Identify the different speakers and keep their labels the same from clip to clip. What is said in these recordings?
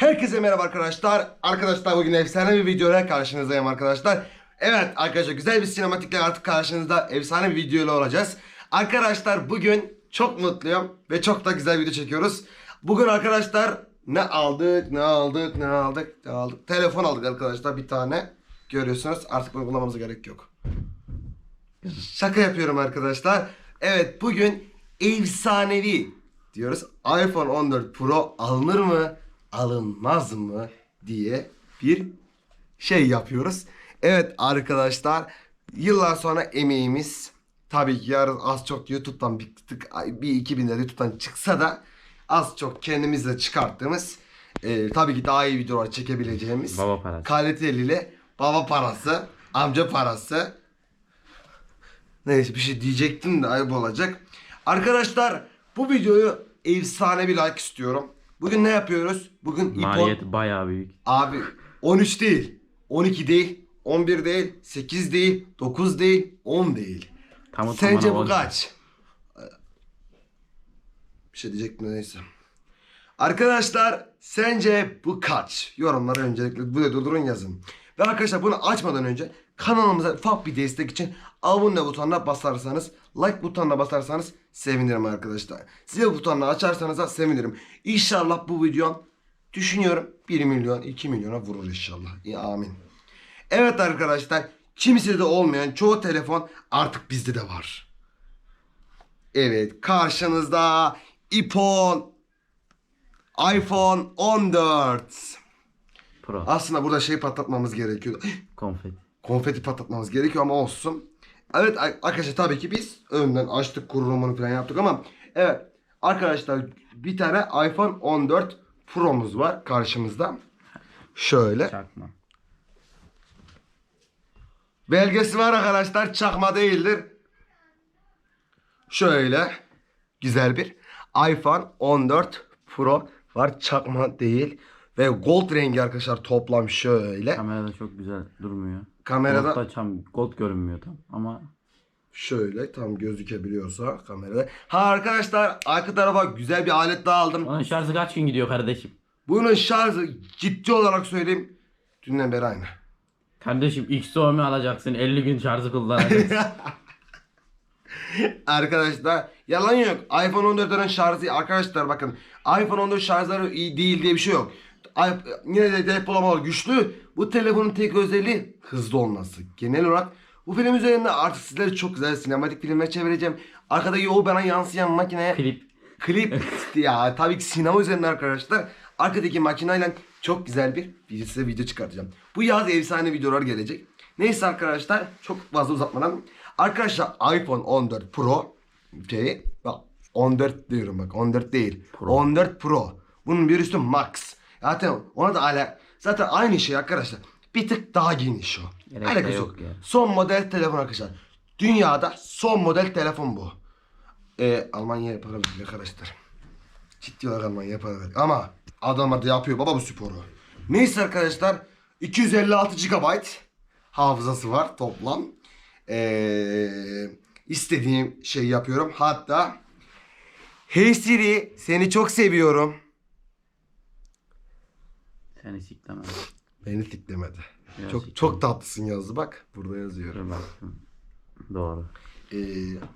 Speaker 1: Herkese merhaba arkadaşlar. Arkadaşlar bugün efsane bir videoyla karşınızdayım arkadaşlar. Evet arkadaşlar güzel bir sinematikle artık karşınızda efsane bir videoyla olacağız. Arkadaşlar bugün çok mutluyum ve çok da güzel video çekiyoruz. Bugün arkadaşlar ne aldık ne aldık ne aldık ne aldık. Telefon aldık arkadaşlar bir tane. Görüyorsunuz artık bunu kullanmamıza gerek yok. Şaka yapıyorum arkadaşlar. Evet bugün efsanevi diyoruz. iPhone 14 Pro alınır mı, alınmaz mı diye bir şey yapıyoruz. Evet arkadaşlar yıllar sonra emeğimiz tabii ki yarın az çok YouTube'dan bir tık bir iki bin lira YouTube'dan çıksa da az çok kendimizle çıkarttığımız e, tabii ki daha iyi videolar çekebileceğimiz
Speaker 2: Baba parası.
Speaker 1: kaliteliyle baba parası, amca parası Neyse bir şey diyecektim de ayıp olacak. Arkadaşlar bu videoyu efsane bir like istiyorum. Bugün ne yapıyoruz? Bugün iPhone
Speaker 2: Maliyeti bayağı büyük.
Speaker 1: abi 13 değil, 12 değil, 11 değil, 8 değil, 9 değil, 10 değil.
Speaker 2: Tamı
Speaker 1: Sence bu kaç? Bir şey diyecektim neyse. Arkadaşlar sence bu kaç? Yorumlara öncelikle bu durdurun yazın. Ve arkadaşlar bunu açmadan önce kanalımıza ufak bir destek için abone butonuna basarsanız, like butonuna basarsanız sevinirim arkadaşlar. Zil butonunu açarsanız da sevinirim. İnşallah bu videom düşünüyorum 1 milyon 2 milyona vurur inşallah. İyi, amin. Evet arkadaşlar kimisi de olmayan çoğu telefon artık bizde de var. Evet karşınızda iPhone iPhone 14.
Speaker 2: Pro.
Speaker 1: Aslında burada şey patlatmamız gerekiyor.
Speaker 2: Konfeti.
Speaker 1: Konfeti patlatmamız gerekiyor ama olsun. Evet arkadaşlar tabii ki biz önden açtık kurulumunu falan yaptık ama evet arkadaşlar bir tane iPhone 14 Pro'muz var karşımızda. Şöyle.
Speaker 2: Çakma.
Speaker 1: Belgesi var arkadaşlar. Çakma değildir. Şöyle güzel bir iPhone 14 Pro var. Çakma değil. Ve gold rengi arkadaşlar toplam şöyle.
Speaker 2: Kamerada çok güzel durmuyor.
Speaker 1: Kamerada
Speaker 2: Gold'da tam gold görünmüyor tam ama
Speaker 1: şöyle tam gözükebiliyorsa kamerada. Ha arkadaşlar arka tarafa güzel bir alet daha aldım.
Speaker 2: onun şarjı kaç gün gidiyor kardeşim?
Speaker 1: Bunun şarjı ciddi olarak söyleyeyim. Dünden beri aynı.
Speaker 2: Kardeşim Xiaomi alacaksın 50 gün şarjı kullanacaksın.
Speaker 1: Arkadaşlar yalan yok. iPhone 14'lerin şarjı arkadaşlar bakın iPhone 14 şarjları iyi değil diye bir şey yok. Yine de depolamalar güçlü. Bu telefonun tek özelliği hızlı olması. Genel olarak bu film üzerinde artık sizlere çok güzel sinematik filmler çevireceğim. Arkadaki o bana yansıyan makine
Speaker 2: Klip.
Speaker 1: klip ya tabii ki sinema üzerinde arkadaşlar. Arkadaki makineyle çok güzel bir bir size video çıkartacağım. Bu yaz efsane videolar gelecek. Neyse arkadaşlar çok fazla uzatmadan. Arkadaşlar iPhone 14 Pro şey bak 14 diyorum bak 14 değil.
Speaker 2: Pro.
Speaker 1: 14 Pro. Bunun bir üstü Max. Zaten ona da ala zaten aynı şey arkadaşlar. Bir tık daha geniş o.
Speaker 2: Gerek de
Speaker 1: Alakası
Speaker 2: yok
Speaker 1: yok.
Speaker 2: ya.
Speaker 1: Son model telefon arkadaşlar. Dünyada son model telefon bu. Ee, Almanya'ya para veriyor arkadaşlar. Ciddi olarak Almanya'ya para veriyor. Ama adamlar da yapıyor baba bu sporu. Neyse arkadaşlar 256 GB hafızası var toplam. Ee, istediğim şey yapıyorum. Hatta Hey Siri seni çok seviyorum.
Speaker 2: Seni sikleme.
Speaker 1: Beni tiklemedi.
Speaker 2: Biraz
Speaker 1: Çok
Speaker 2: siklemedi.
Speaker 1: çok tatlısın yazdı bak. Burada yazıyor.
Speaker 2: Dur baktım. Doğru.
Speaker 1: Ee,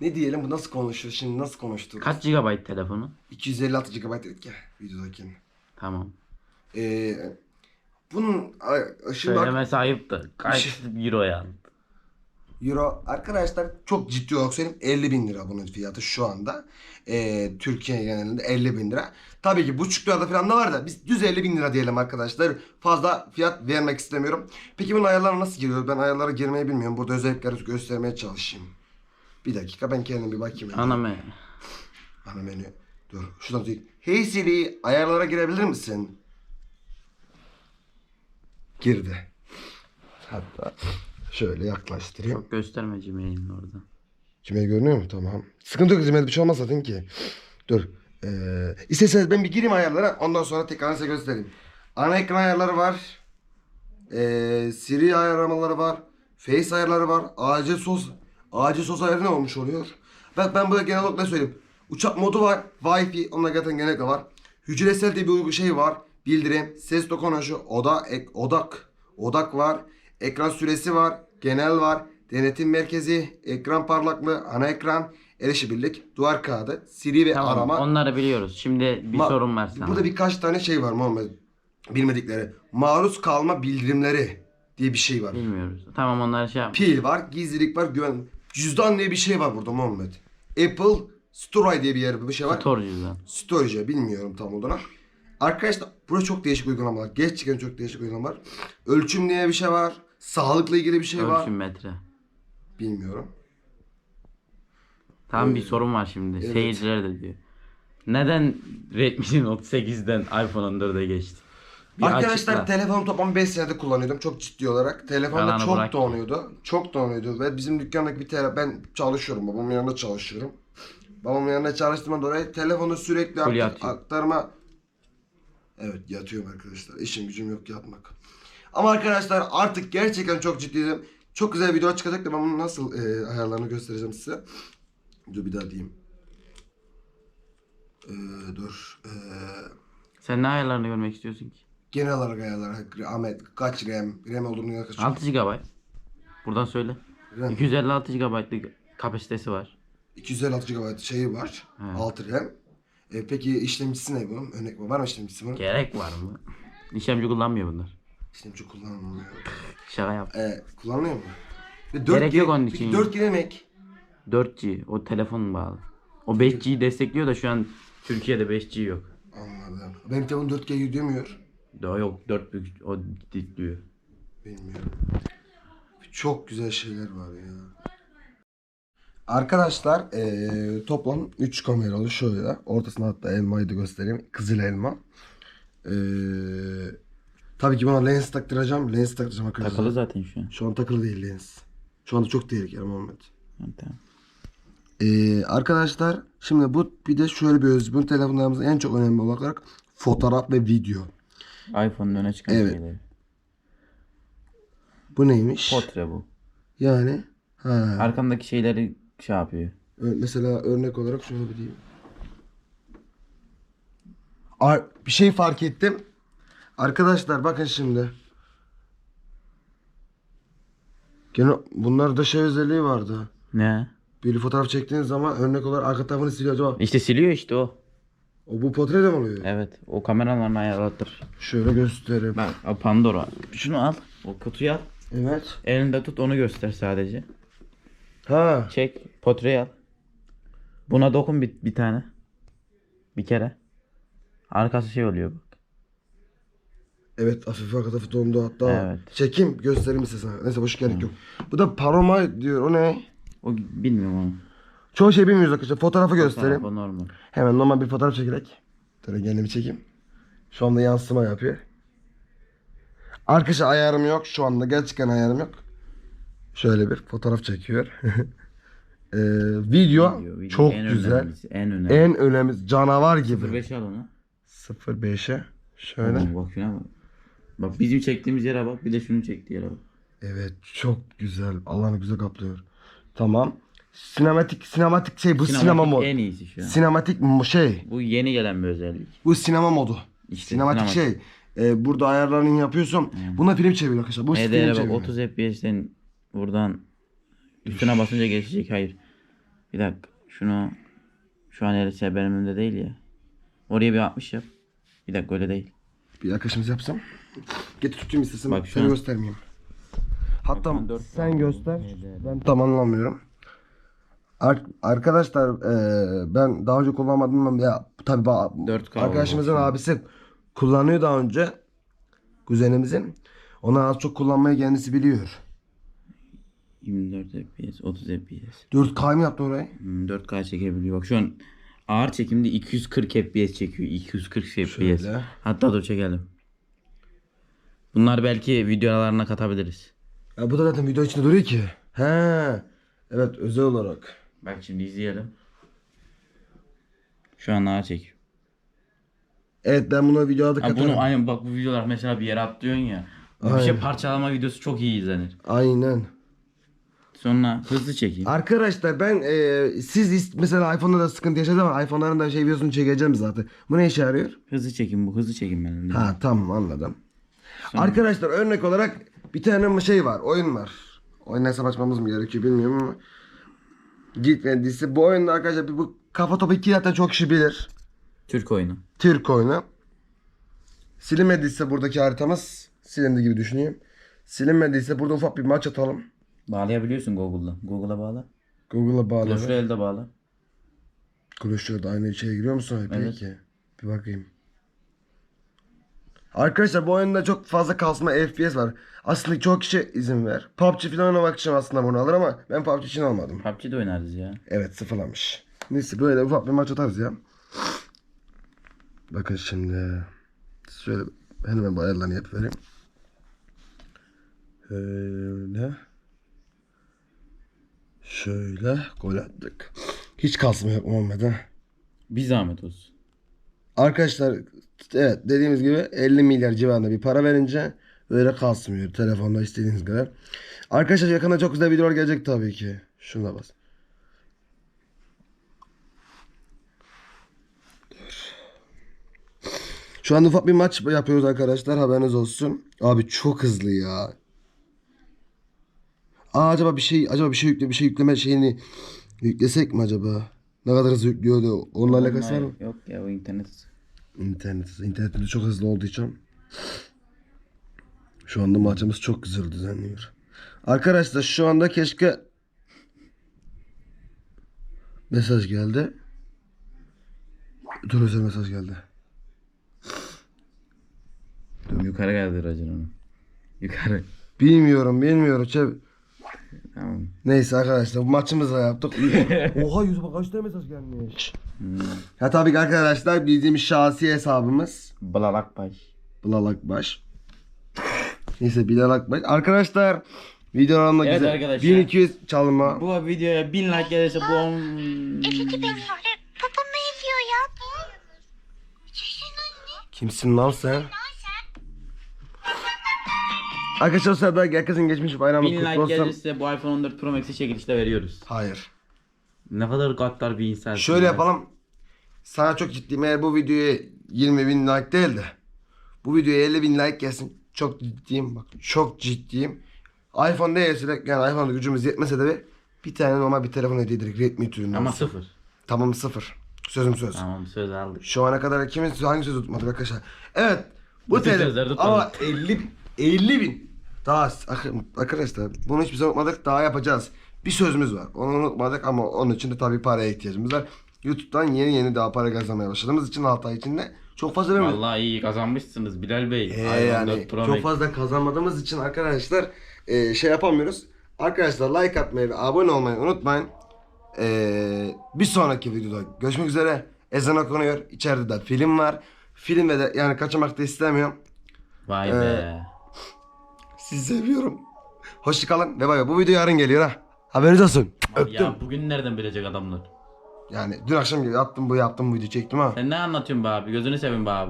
Speaker 1: ne diyelim bu nasıl konuşuyor şimdi nasıl konuştuk?
Speaker 2: Kaç GB telefonu?
Speaker 1: 256 GB dedik ya videodaki.
Speaker 2: Tamam.
Speaker 1: Ee, bunun ay, şimdi bak,
Speaker 2: Söylemesi ayıptı. Kaç euro yani?
Speaker 1: Euro arkadaşlar çok ciddi olarak söyleyeyim 50 bin lira bunun fiyatı şu anda. Ee, Türkiye genelinde 50 bin lira. Tabii ki buçuk lirada falan da var da biz düz 50 bin lira diyelim arkadaşlar. Fazla fiyat vermek istemiyorum. Peki bunun ayarlarına nasıl giriyor? Ben ayarlara girmeyi bilmiyorum. Burada özellikleri göstermeye çalışayım. Bir dakika ben kendim bir bakayım.
Speaker 2: Ana me.
Speaker 1: Ana menü. Dur şuradan değil. Hey Siri ayarlara girebilir misin? Girdi. Hatta şöyle yaklaştırayım.
Speaker 2: Çok gösterme Gmail'ini orada.
Speaker 1: Kime görünüyor mu? Tamam. Sıkıntı yok Zimel bir şey olmaz zaten ki. Dur. Ee, isterseniz ben bir gireyim ayarlara ondan sonra tekrar size göstereyim. Ana ekran ayarları var. Ee, Siri ayarlamaları var. Face ayarları var. Acil sos. Acil sos ayarı ne olmuş oluyor? Bak ben burada genel olarak ne söyleyeyim. Uçak modu var. Wi-Fi. Onlar zaten genellikle var. Hücresel diye bir uygu şey var. bildirim, ses dokunuşu, oda, ek, odak, odak var, ekran süresi var, genel var, denetim merkezi, ekran parlaklığı, ana ekran, erişebilirlik, duvar kağıdı, Siri ve
Speaker 2: Tamam
Speaker 1: arama.
Speaker 2: onları biliyoruz. Şimdi bir
Speaker 1: Ma-
Speaker 2: sorun var sana.
Speaker 1: Burada birkaç tane şey var Muhammed. Bilmedikleri. Maruz kalma bildirimleri diye bir şey var.
Speaker 2: Bilmiyoruz. Tamam onları şey yap.
Speaker 1: Pil var, gizlilik var, güven. Cüzdan diye bir şey var burada Muhammed. Apple Storage diye bir yer bir şey var.
Speaker 2: Tor cüzdan.
Speaker 1: Storage bilmiyorum tam olarak. Arkadaşlar burada çok değişik uygulamalar. Gerçekten çok değişik uygulamalar. Ölçüm diye bir şey var. Sağlıkla ilgili bir şey var.
Speaker 2: Ölçüm metre.
Speaker 1: Bilmiyorum.
Speaker 2: Tamam bir sorun var şimdi.
Speaker 1: evet.
Speaker 2: Seyirciler de diyor. Neden Redmi Note 8'den iPhone 14'e geçti? Bir
Speaker 1: Arkadaşlar
Speaker 2: açıkla.
Speaker 1: telefonu toplam 5 senede kullanıyordum çok ciddi olarak. Telefonda
Speaker 2: Yalanı
Speaker 1: çok
Speaker 2: bırak.
Speaker 1: donuyordu. Çok donuyordu ve bizim dükkandaki bir tele ben çalışıyorum babamın yanında çalışıyorum. Babamın yanında çalıştığımdan dolayı telefonu sürekli
Speaker 2: Full
Speaker 1: aktar-
Speaker 2: yatıyor.
Speaker 1: aktarma Evet yatıyorum arkadaşlar. İşim gücüm yok yatmak. Ama arkadaşlar artık gerçekten çok ciddiyim. Çok güzel video çıkacak da ben bunun nasıl e, ayarlarını göstereceğim size. Dur bir daha diyeyim. Ee, dur. Ee,
Speaker 2: Sen ne ayarlarını görmek istiyorsun ki?
Speaker 1: genel olarak ayarlar. Ahmet kaç RAM? RAM olduğunu yaklaşık.
Speaker 2: 6 GB. Buradan söyle.
Speaker 1: RAM.
Speaker 2: 256 GB'lık kapasitesi var.
Speaker 1: 256 GB şeyi var.
Speaker 2: Evet.
Speaker 1: 6 RAM. E, peki işlemcisi ne bunun? Örnek. Var mı işlemcisi bunun?
Speaker 2: Gerek var mı? İşlemci kullanmıyor bunlar.
Speaker 1: İşlemci kullanılmıyor.
Speaker 2: Şaka yap.
Speaker 1: E, kullanılıyor mu? Ve
Speaker 2: Gerek yok onun
Speaker 1: peki
Speaker 2: için.
Speaker 1: 4G demek.
Speaker 2: 4G. O telefon bağlı. O 5G'yi destekliyor da şu an Türkiye'de 5G yok.
Speaker 1: Anladım. Benim telefon 4G yüklemiyor.
Speaker 2: Daha yok 4 büyük o diyor.
Speaker 1: Bilmiyorum. Çok güzel şeyler var ya. Arkadaşlar eee, toplam 3 kameralı şöyle. Ortasına hatta elmayı da göstereyim. Kızıl elma. Eee tabii ki buna lens taktıracağım. Lens taktıracağım arkadaşlar.
Speaker 2: Takılı zaten şu an.
Speaker 1: Şu an takılı değil lens. Şu anda çok tehlikeli Muhammed.
Speaker 2: Ha, Tamam.
Speaker 1: Ee, arkadaşlar şimdi bu bir de şöyle bir öz. Bu telefonlarımızın en çok önemli olarak fotoğraf ve video.
Speaker 2: iPhone'un öne çıkan
Speaker 1: Evet.
Speaker 2: şeyleri.
Speaker 1: Bu neymiş?
Speaker 2: Portre bu.
Speaker 1: Yani ha.
Speaker 2: Arkamdaki şeyleri şey yapıyor.
Speaker 1: Ö- Mesela örnek olarak şöyle bir diyeyim. Ar- bir şey fark ettim. Arkadaşlar bakın şimdi. Gene bunlarda şey özelliği vardı.
Speaker 2: Ne?
Speaker 1: Bir fotoğraf çektiğiniz zaman örnek olarak arka tarafını siliyor acaba.
Speaker 2: İşte siliyor işte o.
Speaker 1: O bu portre de mi oluyor?
Speaker 2: Evet. O kameralarını ayarlatır.
Speaker 1: Şöyle göstereyim.
Speaker 2: Bak o Pandora. Şunu al. O kutuyu al.
Speaker 1: Evet.
Speaker 2: Elinde tut onu göster sadece.
Speaker 1: Ha.
Speaker 2: Çek. Portreyi al. Buna dokun bir, bir tane. Bir kere. Arkası şey oluyor bak.
Speaker 1: Evet hafif arka tarafı dondu hatta.
Speaker 2: Evet.
Speaker 1: Çekeyim göstereyim size sana. Neyse boş gerek yok. Bu da paroma diyor o ne?
Speaker 2: O bilmiyorum onu.
Speaker 1: Çoğu şey bilmiyoruz arkadaşlar. Fotoğrafı göstereyim.
Speaker 2: Normal.
Speaker 1: Hemen normal bir fotoğraf çekerek. Şöyle kendimi çekeyim. Şu anda yansıma yapıyor. Arkadaşlar ayarım yok. Şu anda gerçekten ayarım yok. Şöyle bir fotoğraf çekiyor. Ee, video,
Speaker 2: Video, video
Speaker 1: çok
Speaker 2: en
Speaker 1: güzel.
Speaker 2: önemlisi, En önemli.
Speaker 1: En önemli canavar gibi.
Speaker 2: 05 al onu.
Speaker 1: 05'e şöyle.
Speaker 2: Oo, bak bak. Bizim çektiğimiz yere bak bir de şunu çektiği yere bak.
Speaker 1: Evet çok güzel. Alanı güzel kaplıyor. Tamam. Sinematik sinematik şey bu sinema
Speaker 2: Sinematik
Speaker 1: mod.
Speaker 2: En iyisi şu an.
Speaker 1: Sinematik mo- şey.
Speaker 2: Bu yeni gelen bir özellik.
Speaker 1: Bu sinema modu.
Speaker 2: İşte
Speaker 1: sinematik
Speaker 2: sinematik.
Speaker 1: şey. Ee, burada ayarlarını yapıyorsun. Buna film çeviriyor arkadaşlar. Bu film
Speaker 2: HDR'e bak
Speaker 1: çeviriyor.
Speaker 2: 30 FPS'ten buradan üstüne basınca geçecek. Hayır. Bir dakika. Şunu şu an RS benim önümde değil ya. Oraya bir 60 yap. Bir dakika öyle değil.
Speaker 1: Bir arkadaşımız yapsam. Getir tutayım istesin.
Speaker 2: Bak an-
Speaker 1: göstermeyeyim. Hatta
Speaker 2: Bak,
Speaker 1: sen göster. Ben tam anlamıyorum. Ar- arkadaşlar eee, ben daha önce kullanmadım ama ya tabii ba-
Speaker 2: 4K
Speaker 1: arkadaşımızın
Speaker 2: oldu.
Speaker 1: abisi kullanıyor daha önce kuzenimizin. Ona az çok kullanmayı kendisi biliyor.
Speaker 2: 24 FPS, 30 FPS.
Speaker 1: 4K mı yaptı orayı?
Speaker 2: Hmm, 4K çekebiliyor. Bak şu an ağır çekimde 240 FPS çekiyor. 240 FPS.
Speaker 1: Şöyle.
Speaker 2: Hatta dur çekelim. Bunlar belki videolarına katabiliriz.
Speaker 1: Ya bu da zaten video içinde duruyor ki. He. Evet özel olarak.
Speaker 2: Bak şimdi izleyelim. Şu an ağır çekiyor.
Speaker 1: Evet ben buna videoda
Speaker 2: Ha,
Speaker 1: katarım.
Speaker 2: bunu aynen bak bu videolar mesela bir yere atlıyorsun ya. Bir şey parçalama videosu çok iyi izlenir.
Speaker 1: Aynen.
Speaker 2: Sonra hızlı çekeyim.
Speaker 1: Arkadaşlar ben e, siz is- mesela iPhone'da da sıkıntı yaşadınız ama iPhone'ların da şey videosunu çekeceğim zaten. Bu ne işe yarıyor?
Speaker 2: Hızlı çekim bu. Hızlı çekim benim.
Speaker 1: Ha tamam anladım. Arkadaşlar örnek olarak bir tane şey var, oyun var. Oyun hesap açmamız mı gerekiyor bilmiyorum ama. Gitmediyse bu oyunda arkadaşlar bir bu kafa topu 2 zaten çok kişi bilir.
Speaker 2: Türk oyunu.
Speaker 1: Türk oyunu. Silinmediyse buradaki haritamız silindi gibi düşüneyim. Silinmediyse burada ufak bir maç atalım.
Speaker 2: Bağlayabiliyorsun Google'dan. Google'a bağla.
Speaker 1: Google'a
Speaker 2: Clash
Speaker 1: bağlı.
Speaker 2: Royale'de bağla.
Speaker 1: Clash aynı içeri giriyor musun
Speaker 2: Evet.
Speaker 1: peki? Bir bakayım. Arkadaşlar bu oyunda çok fazla kasma FPS var. Aslında çok kişi izin ver. PUBG falan oynamak için aslında bunu alır ama ben PUBG için almadım.
Speaker 2: PUBG'de oynarız ya.
Speaker 1: Evet sıfırlamış. Neyse böyle ufak bir maç atarız ya. Bakın şimdi. Şöyle hemen bu ayarlarını yapıp vereyim. Şöyle. Gol attık. Hiç kasma yok olmadı.
Speaker 2: Bir zahmet olsun.
Speaker 1: Arkadaşlar evet dediğimiz gibi 50 milyar civarında bir para verince öyle kasmıyor telefonda istediğiniz kadar. Arkadaşlar yakında çok güzel videolar gelecek tabii ki. Şuna bas. Şu anda ufak bir maç yapıyoruz arkadaşlar haberiniz olsun. Abi çok hızlı ya. Aa, acaba bir şey acaba bir şey yükle bir şey yükleme şeyini yüklesek mi acaba? Ne kadar hızlı yüklüyordu? Onunla alakası var mı?
Speaker 2: Yok ya o internet.
Speaker 1: İnternet, internetinde çok hızlı olduğu için şu anda maçımız çok güzel düzenliyor. Arkadaşlar şu anda keşke mesaj geldi. Dur özel mesaj geldi.
Speaker 2: Yukarı geldi racon onu. Yukarı.
Speaker 1: Bilmiyorum bilmiyorum. Çev-
Speaker 2: Tamam.
Speaker 1: Neyse arkadaşlar bu maçımızı da yaptık. Oha Yusuf'a kaç tane mesaj gelmiş? Ya tabii ki arkadaşlar bizim şahsi hesabımız.
Speaker 2: Balalak baş.
Speaker 1: Bilal Akbaş. Neyse Bilal Akbaş. Arkadaşlar videolarımda
Speaker 2: Evet
Speaker 1: güzel.
Speaker 2: arkadaşlar.
Speaker 1: 1200 çalma.
Speaker 2: Bu videoya 1000 like gelirse bu 10...
Speaker 3: Eski benim öyle babam ediyor ya.
Speaker 1: Kimsin lan sen? Arkadaşlar sırada herkesin geçmiş bayramı
Speaker 2: 1000
Speaker 1: kutlu
Speaker 2: like
Speaker 1: olsun.
Speaker 2: gelirse bu iPhone 14 Pro Max'i çekilişte veriyoruz.
Speaker 1: Hayır.
Speaker 2: Ne kadar gaddar bir insan.
Speaker 1: Şöyle yapalım. Sana çok ciddiyim. Eğer bu videoya 20 bin like değil de bu videoya 50 bin like gelsin. Çok ciddiyim bak. Çok ciddiyim. iPhone değilse de yani iPhone'da gücümüz yetmese de bir, bir tane normal bir telefon hediye ederek Redmi türünden.
Speaker 2: Ama sıfır.
Speaker 1: Tamam sıfır. Sözüm söz.
Speaker 2: Tamam söz aldık.
Speaker 1: Şu ana kadar kimin hangi sözü tutmadık arkadaşlar. Evet. Bu
Speaker 2: Bütün
Speaker 1: tele
Speaker 2: sözleri tutmadık.
Speaker 1: ama 50 50 bin. Daha arkadaşlar bunu hiçbir zaman unutmadık. Daha yapacağız. Bir sözümüz var. Onu unutmadık ama onun için de tabii paraya ihtiyacımız var. YouTube'dan yeni yeni daha para kazanmaya başladığımız için 6 ay içinde çok fazla vermedik.
Speaker 2: Vallahi iyi kazanmışsınız Bilal Bey.
Speaker 1: Ee, yani
Speaker 2: 14 Pro
Speaker 1: çok fazla kazanmadığımız için arkadaşlar e, şey yapamıyoruz. Arkadaşlar like atmayı ve abone olmayı unutmayın. E, bir sonraki videoda görüşmek üzere. Ezan okunuyor. İçeride de film var. Filmde de yani kaçamak da istemiyorum.
Speaker 2: Vay
Speaker 1: Ee,
Speaker 2: be.
Speaker 1: Sizi seviyorum. Hoşçakalın ve bay bay. Bu video yarın geliyor ha. Haberiniz olsun. Öptüm.
Speaker 2: Ya bugün nereden bilecek adamlar?
Speaker 1: Yani dün akşam gibi yaptım bu yaptım bu video çektim ha.
Speaker 2: Sen ne anlatıyorsun be abi? Gözünü seveyim be abi.